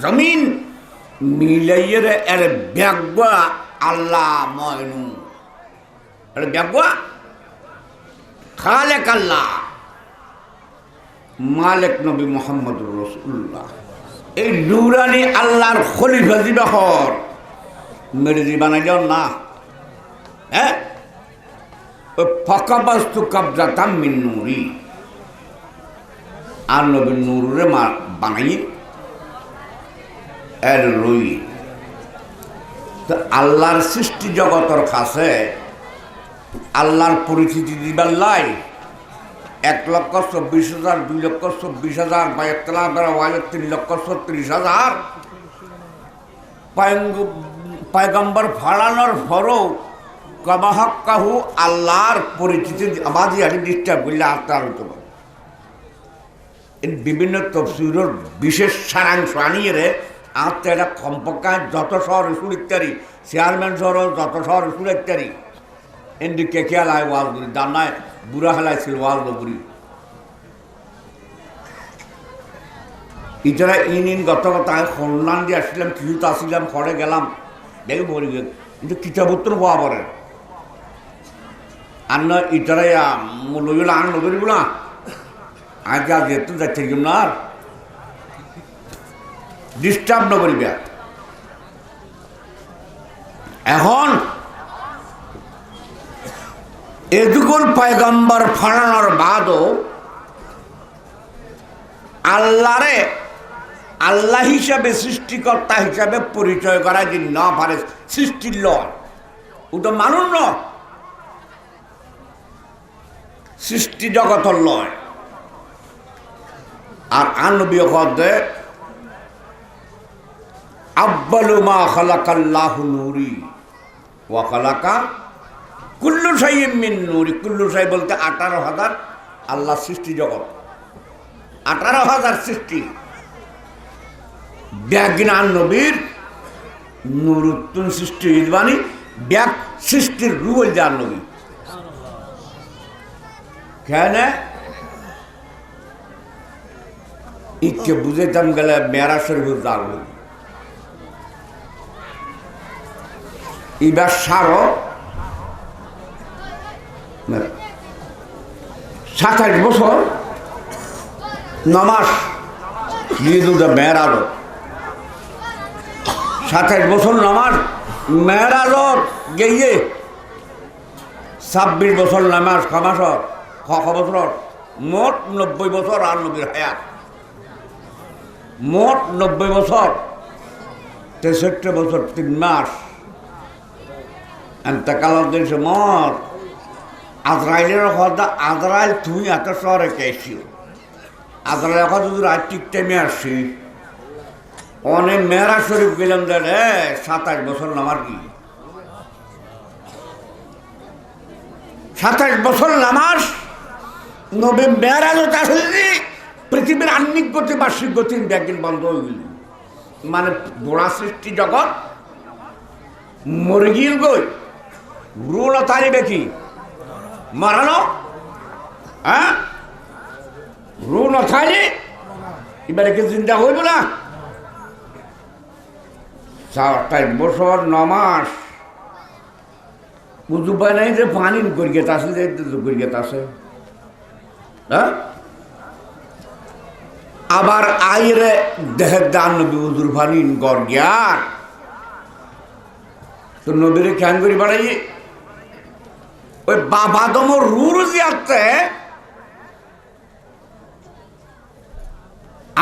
জমিন আল্লাহ ময়নু আল্লাহ, মালিক নবী মোহাম্মদ রসুল্লাহ এই নুরানি আল্লাহর খলিফা দিবাহর মেরে দি বানাই যাও না। হ্যাঁ? ওই ফাঁকা বাস্তু কবজা তামিন নুরি। আর নবী নুরে বানাই এর রই তো আল্লাহর সৃষ্টি জগতর কাছে আল্লাহর পরিচিতি দিবার লাই এক লক্ষ চব্বিশ হাজার, দুই লক্ষ চব্বিশ হাজার বা এক লাখ তিন লক্ষ ছত্রিশ হাজার। পায়গম্বর ফাড়ানোর পরও কবাহক কাহু আল্লাহর পরিচিতি আবাদি আদি ডিস্টার্ব করলে আত্মার হতে পারে বিভিন্ন তফসিলের বিশেষ সারাংশ আনিয়ে রে আত্মা এটা যত শহর রসুল ইত্যাদি, চেয়ারম্যান শহর, যত শহর রসুল ইত্যাদি। এন্ডি কে কে ওয়াল করি দান্নায় বুড়া হেলাইছিল ওয়াল বগুড়ি ইতারা ইন ইন গত কথা দিয়ে আসছিলাম কিছুতে আসছিলাম ঘরে গেলাম, দেখে বলি কিন্তু কিতাবত্তর হওয়া পরে আর না ইতারাই লইল আন নগরিব না আজ আজ যেহেতু যাচ্ছে এখন এদুকুল পায়গম্বর ফাড়ানোর বাদও আল্লাহরে আল্লাহ হিসাবে, সৃষ্টিকর্তা হিসাবে পরিচয় করা যে না পারে সৃষ্টির লয় ওটা মানুষ ন সৃষ্টি জগতর লয়। আর আনবীয় পদে আব্বালু মা খালাকাল্লাহ নুরি ওয়া খালাকা কুল্লু সাইম মিন নুরি। কুল্লু সাই বলতে আঠারো হাজার আল্লাহ সৃষ্টি জগৎ। আঠারো হাজার সৃষ্টি। ব্যাজ্ঞান নবীর নুরুত্তুন সৃষ্টি ইদবানি ব্যাগ সৃষ্টির রুবল যার নবী কেন? ইকে বুঝেতাম গেলে মেরা শরীফ দাগ এবার সারও সাতাশ বছর, নমাস। ঈদুল মেয়েরাজ সাতাশ বছর নামাজ মেয়েরাজ গিয়ে ছাব্বিশ বছর নামাজ খামাসর ছ বছর মোট নব্বই বছর আর নবীর হায়াত। মোট নব্বই বছর তেষট্টি বছর তিন মাস। এন্তকালের দিন মত আজরাইলের কথা আজরাইল তুই এত শহরে কেছিও আজরাইল কথা যদি রাত ঠিক টাইমে আসছি অনেক মেয়েরা শরীফ গেলাম রে সাতাশ বছর নামার কি সাতাশ বছর নামাজ নবে মেয়েরা তো আসলে পৃথিবীর আন্নিক গতি, বার্ষিক গতি ব্যাগিন বন্ধ হয়ে গেল। মানে বোড়া সৃষ্টি জগৎ, মরে গিয়ে গই। রুল তারিবে কি মারানো? হ্যাঁ? রু নথাইলে এবারে কি চিন্তা হইব না? চারটাই বছর নমাস বুঝু পায় নাই যে পানি গড়িয়ে আছে যে গড়িয়ে আছে হ্যাঁ? আবার আইরে দেহের দান নবী উজুর ফানি গড় গিয়ার। তো নবীরে খেয়ান করি বাড়াই? ওই বাবা দমর রুর জিয়াতে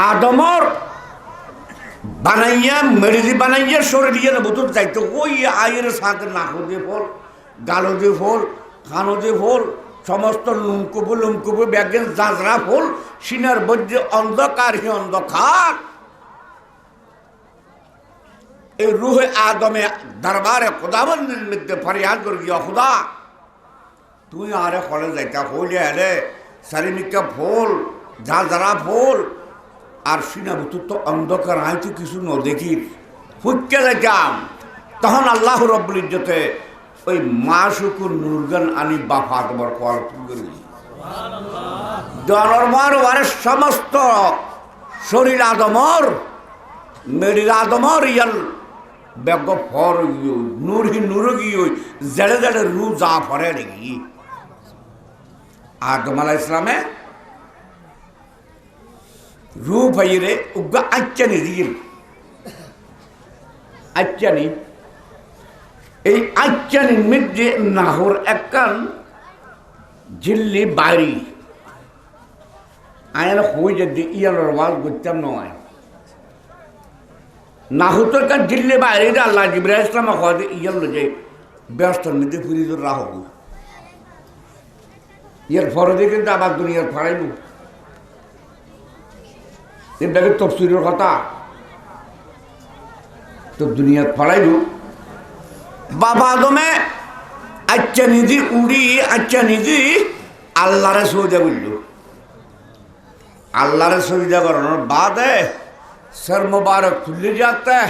আদমর বানাইয়া, মেরেজি বানাইয়া, সরে দিয়ে নেব তোর যাইতো। ওই আয়ের সাথে নাকো দিয়ে ফল, গালো দিয়ে ফল কানো দিয়ে ফল সমস্ত লুমকুবু লুমকুবু ব্যাগের জাজরা ফুল, সিনার বজ্র অন্ধকার হি অন্ধকার। এই রুহে আদমে দরবারে খুদাবন্দির মধ্যে ফরিয়াদ করে গিয়া তুই আরে কলে যাইতা হইলে আরে শারীরিকা ফুল ঝাঁঝরা ফুল, আর সিনা ভিতর তো অন্ধকার তো কিছু ন দেখি ফুটকে যাইতাম। তখন আল্লাহ রব্বুল ইজ্জতে ওই মা শুকুর নুরগান আনি বাফা তোমার কল করি জনরমার ওয়ারে সমস্ত শরীর আদমর, মেরির আদমর ইয়াল বেগ ফর নুরহি নুরগি ওই জেড়ে জেড়ে রু যা ফরে রেগি আদম আলাহ ইসলামে রু ভাইরে উগ্গা আচ্চানি দিল আচ্চানি এই আচ্চানির মধ্যে নাহর একখান ঝিল্লি বাড়ি। আয়ার হয়ে যদি ইয়ালোর ওয়াজ করতাম নয়। নাহুতর কান ঝিল্লি বাইরে আল্লাহ জিব্রাহ ইসলাম হয়তো ইয়াল যে ব্যস্তর মধ্যে ফিরি রাহ ইয়ার ফরদে কিন্তু আবার দুনিয়ার ফরাইব। এর ব্যাগে তফসিলের কথা। তো দুনিয়ার ফরাইব। বাবা আদমে আচ্ছা নিধি উড়ি আচ্ছা নিধি আল্লাহরে সৌজা বলল। আল্লাহরে সৌজা করানোর বাদে সর মুবারক খুলে যাতে।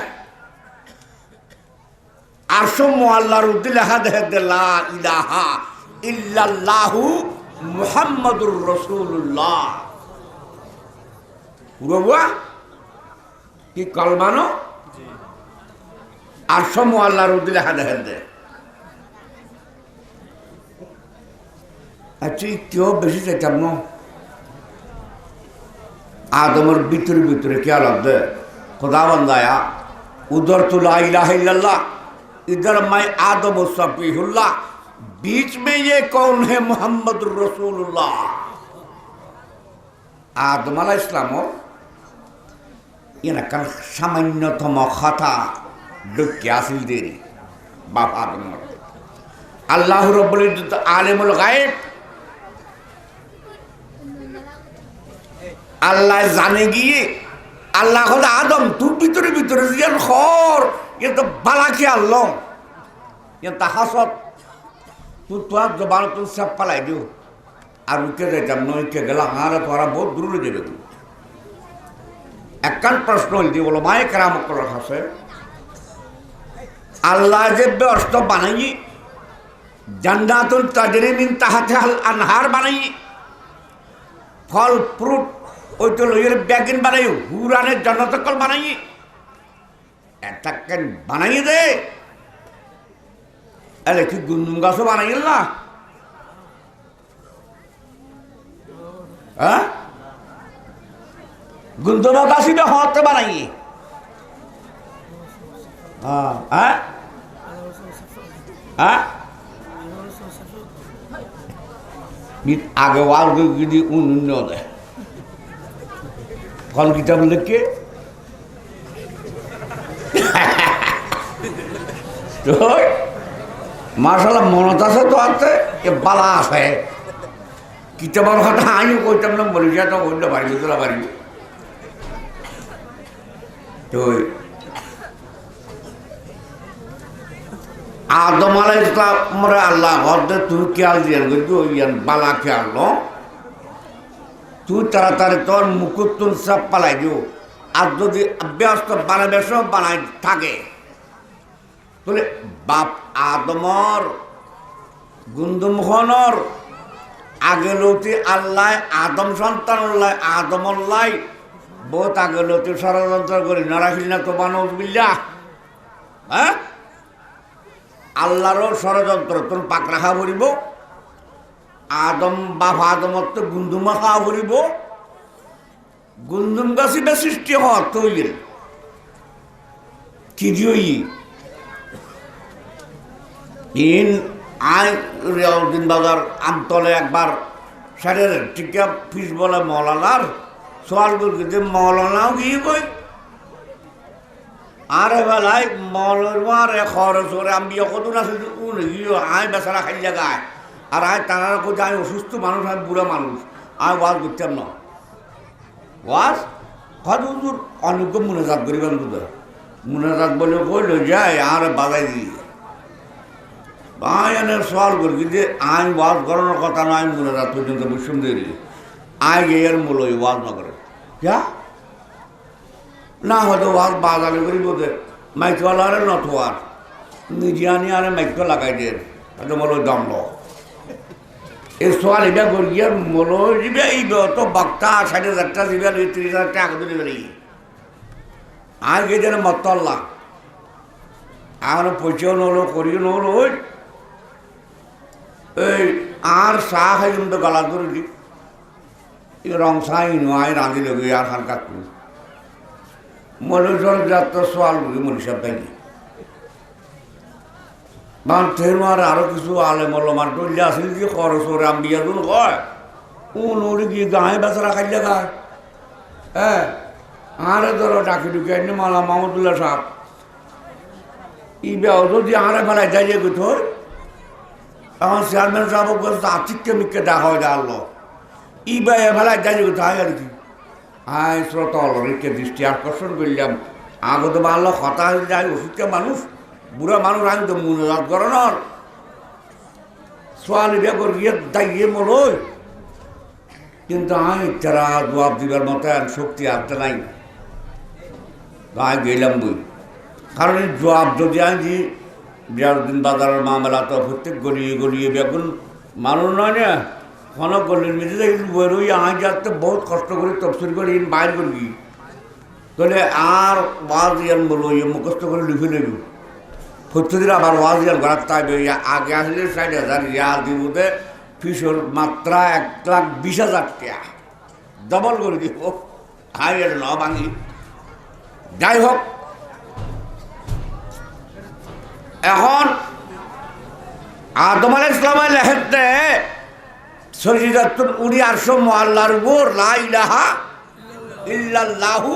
আরশো আল্লাহর উদ্দিন লেখা দেখে লা ইলাহা ইল্লাল্লাহু মুহাম্মাদুর রসুল্লাহ পুরো কি কলমানো? আরশো আল্লাহর উদ্দিন লেখা দেখে দে আচ্ছা কেউ বেশি চাইতাম না আদমের ভিতরে ভিতরে কে আলাদা খোদা বন্দায়া उधर तो ला इलाहा इल्लल्लाह इधर मैं आदम सफीहुल्लाह बीच में ये कौन है मोहम्मद रसूलुल्लाह আদম আলাহ ইসলাম এনাকার সামান্যতম কথা ডুকে আসিল দেরি বাপ আদম আল্লাহ রব্বুল আলিমুল গায়েব। আল্লাহ জানে গিয়ে আল্লাহ হলে আদম তুই ভিতরে ভিতরে যেন খর, এ তো বালাকে আল্লাহ এ তা হাসত। তুই তোর জবান তুই সব পালাই দিও। আর উঠে যাইতাম, নয় কে গেলাম, আর তোরা বহুত দূরে যাবে। তুই একখান প্রশ্ন হইতে বলো মায়ে কেরাম করার হাসে আল্লাহ যে ব্যস্ত বানাই, জান্নাতুল তাজরি মিন তাহাতে আনহার বানাই, ফল, ফ্রুট ওই তো লইয়ের ব্যাগিন বানাই, হুরানের জনতকল বানাই একটা কেন বানাই দে। আরে কি গুন্দুম গাছও বানাই না হ্যাঁ? গুন্দুম গাছই হতে বানাই। হ্যাঁ হ্যাঁ আগে ওয়াল যদি উন্নয়ন দেয় ফল কিতাব লিখে মার্শাল মনত আছে তো আছে এ বালা আছে কিতাবের কথা আমি কইতাম না বলি যা তো কইতে পারবি তোরা পারবি তো আদম আলাই ইসলামরে আল্লাহ হদ্দে তুই খেয়াল দিয়ে কিন্তু বালা খেয়াল, ন? তুই তাড়াতাড়ি তোর মুকুট তুল সব পালাই দিও। আর যদি ব্যস্ত বানাবে সব বানাই থাকে তাহলে বাপ আদমর গুন্দুমখনর আগে লৌতি আল্লাহ, আদম সন্তান আদম আল্লাহ, বহুত আগে লৌতি ষড়যন্ত্র করি নারাখিল না তো বানজ বিল্লা হ্যাঁ? আল্লাহরও ষড়যন্ত্র, তোর পাক রাখা ভরিব, আদম বাপ আদমত তো গুন্দুমা খাওয়া ভরিব, গুন্দুম গাছি বে সৃষ্টি হওয়ার তৈরি। কি দিই ইন আই রিয়াউদ্দিন বাজার আমতলে একবার সারের টিকা ফিস বলে মৌলানার, সোয়াল করছে যে মৌলানাও গিয়ে কই আরে বেলায় মলমারে খরচ ওরে আমি কত না আয় বেচারা খাই জায়গায় আর আয় তারা কোথায় আমি অসুস্থ মানুষ, আমি বুড়া মানুষ। আমি ওয়াজ করতাম না। ওয়াজ? দূর অনেক মুনাজাত করিবেন বুধ মুনাজাত বলে কইল যায়, আর বাজাই দিয়ে ভাই, এনে সওয়াল করি যে আইন ওয়াজ করানোর কথা নয় মুনাজাত পর্যন্ত বুঝুন দেরি। আয় এর মূল ওয়াজ না করে। যা? না হয়তো ওয়ার বাজারে করি বলতে মাইকাল আরে নত ওয়ার নিজিয়ানি আরে মাইকটা লাগাই দে, তাতে বলো দাম ল। এই সোয়াল এবার করিয়ে মলো যাবে এই তো বাক্তা সাড়ে চারটা হাজারটা যাবে ত্রিশ হাজার টাকা দিবে বেরিয়ে আর কে যেন মতল্লা আর পয়সাও নহলো করিও নহলো ওই এই আর চাহ খাই কিন্তু গলা করে দি। রং চাহ নয় রাঁধি লগে আর হালকা করি মনুষ্যর যাত্র সোয়াল বুঝি মনুষ্য তাই মান থেরমার আরও কিছু আলে মলমান টল্লে আসিল যে খরচ ওরে আম্বিয়া দুন কয়। উন ওরে গিয়ে গায়ে বেচারা খাইলে গায়। হ্যাঁ আরে ধরো ডাকি ডুকি এনে মালা মাহমুদুল্লাহ সাহেব ই বেও যদি আরে ফেলায় যাই যে কোথাও এখন চেয়ারম্যান সাহেব আতিককে মিককে দেখা হয় আল্লাহ ই বে ফেলায় যাই যে কোথায় আর কি? আয় শ্রোতা, অলরিককে দৃষ্টি আকর্ষণ করলাম। আগত আল্লাহ কথা হয়ে যায় ওষুধকে মানুষ, বুড়া মানুষ আমি তো মনোজাত করানোর সোয়ালি বেগর গিয়ে দাইয়ে মলই কিন্তু আমি তারা জবাব দিবার মতো শক্তি আসতে নাই। আমি গেলাম বই। কারণ এই জবাব যদি আমি দিই দিন বাজারের মামলা তো প্রত্যেক গলিয়ে গলিয়ে বেগুন মানুষ নয় না। কোনো গলির মেঝে দেখি বেরোই আমি যাতে বহুত কষ্ট করে তফসিল করে ইন বাইর করি তাহলে আর বাজ ইয়ান বলো ইয়ে মুখস্থ করে লিখে নেব প্রত্যেকদিন আবার ওয়াজ ইয়ান করার তাই আগে আসলে ষাট হাজার ইয়া দিবতে ফিসর মাত্রা এক লাখ বিশ হাজার টাকা। ডবল করে দিব। হাই এর ন ভাঙি। যাই হোক, এখন আদম আলাহ ইসলামের লেখতে সজিদাতুল উড়ি আরশো মোয়াল্লার উপর লা ইলাহা ইল্লাল্লাহু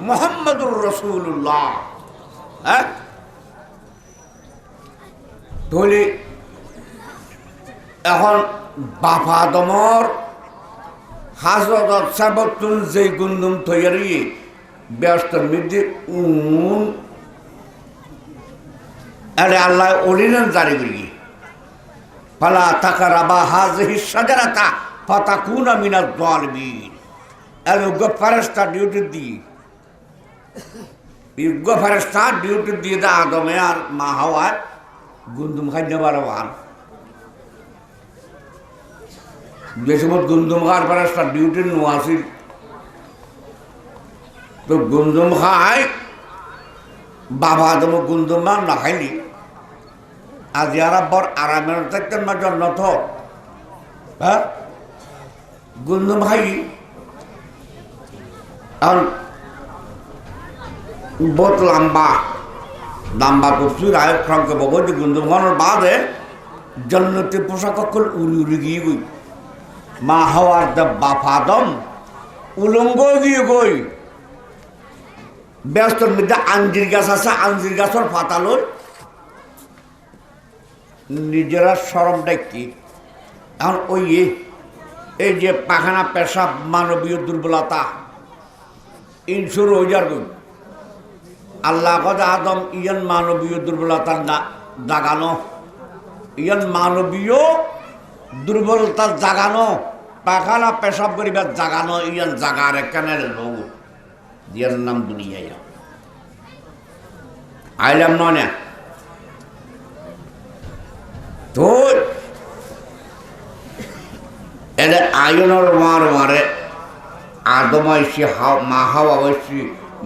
মোহাম্মদুর রসুল্লাহ হ্যাঁ? তাহলে এখন বাপা আদমর হাজরত সাবতুন যে গুন্দুম তৈরি ব্যস্ত মধ্যে উন, আরে আল্লাহ অলিনেন জারি করি। পালা তাকা রাবা হাজহি সাজারাতা পাতা কুনা মিনা দলবিন উগ্র ফারেস্তা ডিউটি দি উগ্র ফারেস্তা ডিউটি দিয়ে দা আদমে আর মা হাওয়ায় গুন্দুম খাদ্য বারোয়ান যে সময় গুন্দুম খাওয়ার ফারেস্তা ডিউটি নোয়াছিল তো গুন্দুম খায়, বাবা আদম গুন্দুম না খাইনি আজ যারা বর আরামের থাকতেন না জন্ম তো হ্যাঁ? গুন্দুম খাই আর বহুত লম্বা লম্বা কুপসুর আয় ফ্রঙ্কে বগজ গুন্দুম খানোর বাদে জন্নতি পোশাক অকল উড়ি উড়ি গিয়ে গই। মা হওয়ার দা বাফাদম উলঙ্গ গিয়ে গই। ব্যস্তর মধ্যে আঞ্জির গাছ আছে, আঞ্জির গাছের ফাতালোর নিজেরা সরম ডাকি এখন ওই এই যে পাখানা পেশাব মানবীয় দুর্বলতা, ইনসুর হয়ে যার আল্লাহ আদম ইয়ান মানবীয় দুর্বলতার জাগানো, ইয়ান মানবীয় দুর্বলতার জাগানো, পাখানা পেশাব করিবার জাগানো, ইয়ান জাগার এখানে লোক ইয়ার নাম দুনিয়ায়। আইলাম নয় তো এদের আয়নের মার মারে। আদম আইসি মা হাওয়া আইসি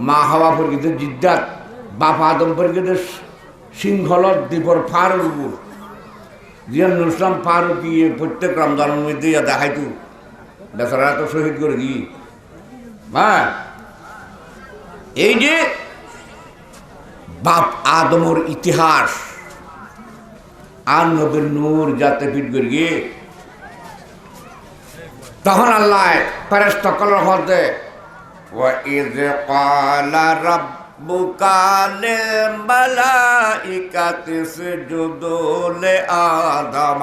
মা হাওয়া পরিগিত জিদ্দাত, বাপ আদম পরিগিত সিংহলত দ্বীপর ফারুক জিয়ান নুসলাম ফারুক প্রত্যেক রমজানের মধ্যে ইয়া দেখাইতো। বেচারা তো শহীদ করে দি হ্যাঁ এই যে বাপ আদমর ইতিহাস আর নবীর নূর যাতে ফিট করিয়ে তখন আল্লাহ ফেরেস্ত কলর হতে وإذ قال ربك للملائكة اسجدوا لآدم